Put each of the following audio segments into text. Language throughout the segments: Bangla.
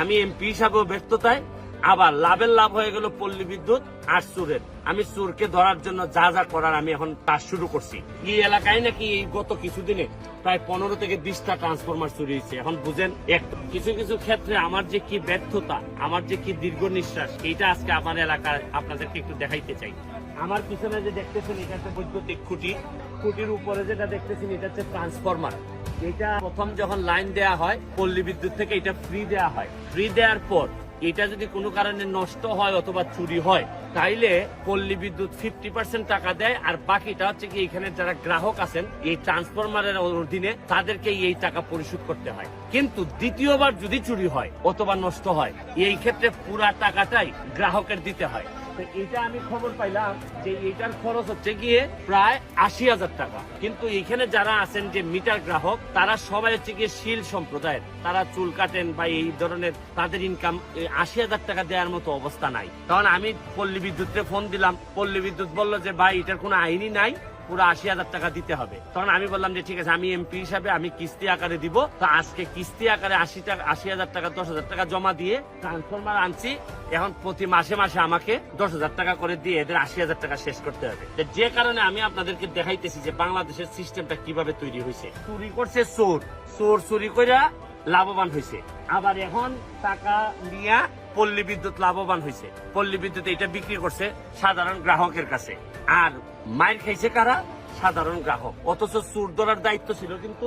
আমি এমপি হিসাবেও ব্যর্থতায় আবার লাভের লাভ হয়ে গেল পল্লী বিদ্যুৎ আর সুরের। আমি সুরকে ধরার জন্য যা যা করার আমি এখন কাজ শুরু করছি। এই এলাকায় নাকি এই গত কিছুদিনে প্রায় পনেরো থেকে বিশটা ট্রান্সফরমার চুরি হয়েছে। এখন বুঝেন, এক কিছু কিছু ক্ষেত্রে আমার যে কি ব্যর্থতা, আমার যে কি দীর্ঘ নিঃশ্বাস, এইটা আজকে আমার এলাকায় আপনাদেরকে একটু দেখাইতে চাই। আমার পিছনে যে দেখতেছেন, এটা হচ্ছে বৈদ্যুতিক খুঁটি। খুঁটির উপরে যেটা দেখতেছেন, এটা হচ্ছে ট্রান্সফরমার এটা প্রথম যখন লাইন দেয়া হয়, পল্লী বিদ্যুৎ থেকে এটা ফ্রি দেয়া হয়। ফ্রি দেওয়ার পর এটা যদি কোনো কারণে নষ্ট হয় অথবা চুরি হয়, তাইলে পল্লী বিদ্যুৎ ফিফটি পার্সেন্ট টাকা দেয় আর বাকিটা হচ্ছে কি এখানে যারা গ্রাহক আছেন, এই ট্রান্সফরমারের অধীনে তাদেরকে এই টাকা পরিশোধ করতে হয়। কিন্তু দ্বিতীয়বার যদি চুরি হয় অথবা নষ্ট হয়, এই ক্ষেত্রে পুরা টাকাটাই গ্রাহকের দিতে হয়। তো এটা আমি খবর পাইলাম যে এটার খরচ হচ্ছে গিয়ে প্রায় আশি হাজার টাকা। কিন্তু এখানে যারা আছেন যে মিটার গ্রাহক, তারা সবাই হচ্ছে গিয়ে শিল সম্প্রদায়ের। তারা চুল কাটেন বা এই ধরনের তাদের ইনকাম আশি হাজার টাকা দেওয়ার মতো অবস্থা নাই। তখন আমি পল্লী বিদ্যুৎকে ফোন দিলাম, পল্লী বিদ্যুৎ বলল যে, ভাই, এটার কোনো আইনই নাই। পুরো আশি হাজার টাকা দিতে হবে। তখন আমি বললাম যে, ঠিক আছে, আমি এমপি হিসাবে আমি কিস্তি আকারে দিব। তো আজকে কিস্তি আকারে আশি টাকা আশি হাজার টাকা, দশ হাজার টাকা জমা দিয়ে ট্রান্সফরমার আনছি। এখন প্রতি মাসে মাসে আমাকে দশ হাজার টাকা করে দিয়ে এদের আশি হাজার টাকা শেষ করতে হবে। যে কারণে আমি আপনাদেরকে দেখাইতেছি যে, বাংলাদেশের সিস্টেমটা কীভাবে তৈরি হয়েছে। চুরি করছে চোর। চোর চুরি করে লাভবান হয়েছে। আবার এখন টাকা নিয়ে পল্লী বিদ্যুৎ লাভবান হয়েছে পল্লী বিদ্যুৎ এটা বিক্রি করছে সাধারণ গ্রাহকের কাছে। আর মায়ের খাইছে কারা? সাধারণ গ্রাহক। অথচ চুর ধরার দায়িত্ব ছিল কিন্তু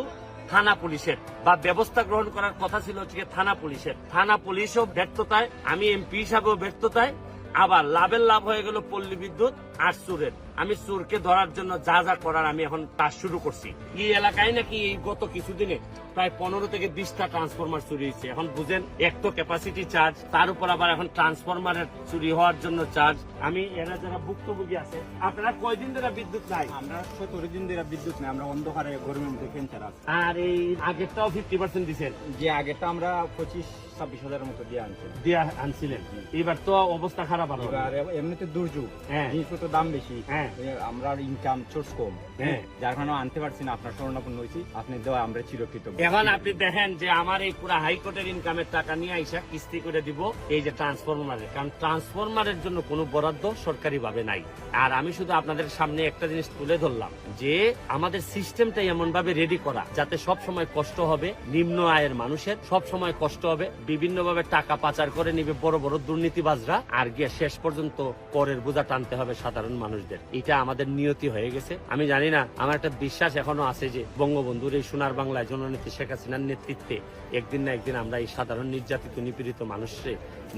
থানা পুলিশের। বা ব্যবস্থা গ্রহণ করার কথা ছিল হচ্ছে থানা পুলিশের। থানা পুলিশও ব্যর্থতায়, আমি এমপি হিসাবেও ব্যর্থতায়, আবার লাভের লাভ হয়ে গেল পল্লী বিদ্যুৎ। আর সুরের। আমি সুরকে ধরার জন্য যা যা করার আমি এখন কাজ শুরু করছি। এই এলাকায় নাকি এই গত কিছুদিনে প্রায় পনেরো থেকে বিশটা ট্রান্সফরমার চুরি হয়েছে। এখন বুঝেন এক তো ক্যাপাসিটি চার্জ তার উপর আবার এখন ট্রান্সফরমারের চুরি হওয়ার জন্য চার্জ আমি এরা যারা ভুক্তভোগী আছে আপনারা কয়দিন ধরে বিদ্যুৎ নাই? আমরা সতেরো দিন ধরে বিদ্যুৎ নেই আমরা অন্ধকারে গরমের মধ্যে ফ্যান চালা আর এই আগেরটাও ফিফটি পার্সেন্ট দিচ্ছেন যে আগেরটা আমরা পঁচিশ ছাব্বিশ হাজারের মতো দিয়ে আনছি। দিয়ে আনছিলেন। এবার তো অবস্থা খারাপ আরও। এবার এমনিতে দুর্যোগ। হ্যাঁ। জিনিসপত্র দাম বেশি। হ্যাঁ। আমরা ইনকাম সোর্স কম। হ্যাঁ। যার কারণে আনতে পারছি না আপনার স্বর্ণাপন্ন হয়েছি আপনি দেওয়া আমরা চিরকৃতজ্ঞ এখন আপনি দেখেন যে আমার এই পুরো হাইকোর্টের ইনকামের টাকা নিয়ে আইসা কিস্তি করে দিব এই যে ট্রান্সফরমারের কারণ ট্রান্সফরমারের জন্য কোনো বরাদ্দ সরকারি ভাবে নাই। আর আমি শুধু আপনাদের সামনে একটা জিনিস তুলে ধরলাম যে আমাদের সিস্টেমটাই এমন ভাবে রেডি করা যাতে সব সময় কষ্ট হবে নিম্ন আয়ের মানুষের সব সময় কষ্ট হবে বিভিন্ন ভাবে টাকা পাচার করে নিবে বড় বড় দুর্নীতিবাজরা আর গিয়ে শেষ পর্যন্ত করের বোঝা টানতে হবে সাধারণ মানুষদের। এটা আমাদের নিয়তি হয়ে গেছে। আমি জানি না, আমার একটা বিশ্বাস এখনও আছে যে বঙ্গবন্ধুর এই সোনার বাংলায় জননীতি শেখ হাসিনার নেতৃত্বে একদিন না একদিন আমরা এই সাধারণ নির্যাতিত, নিপীড়িত মানুষকে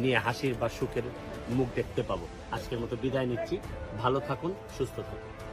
নিয়ে হাসির বা সুখের মুখ দেখতে পাবো। আজকের মতো বিদায় নিচ্ছি। ভালো থাকুন, সুস্থ থাকুন।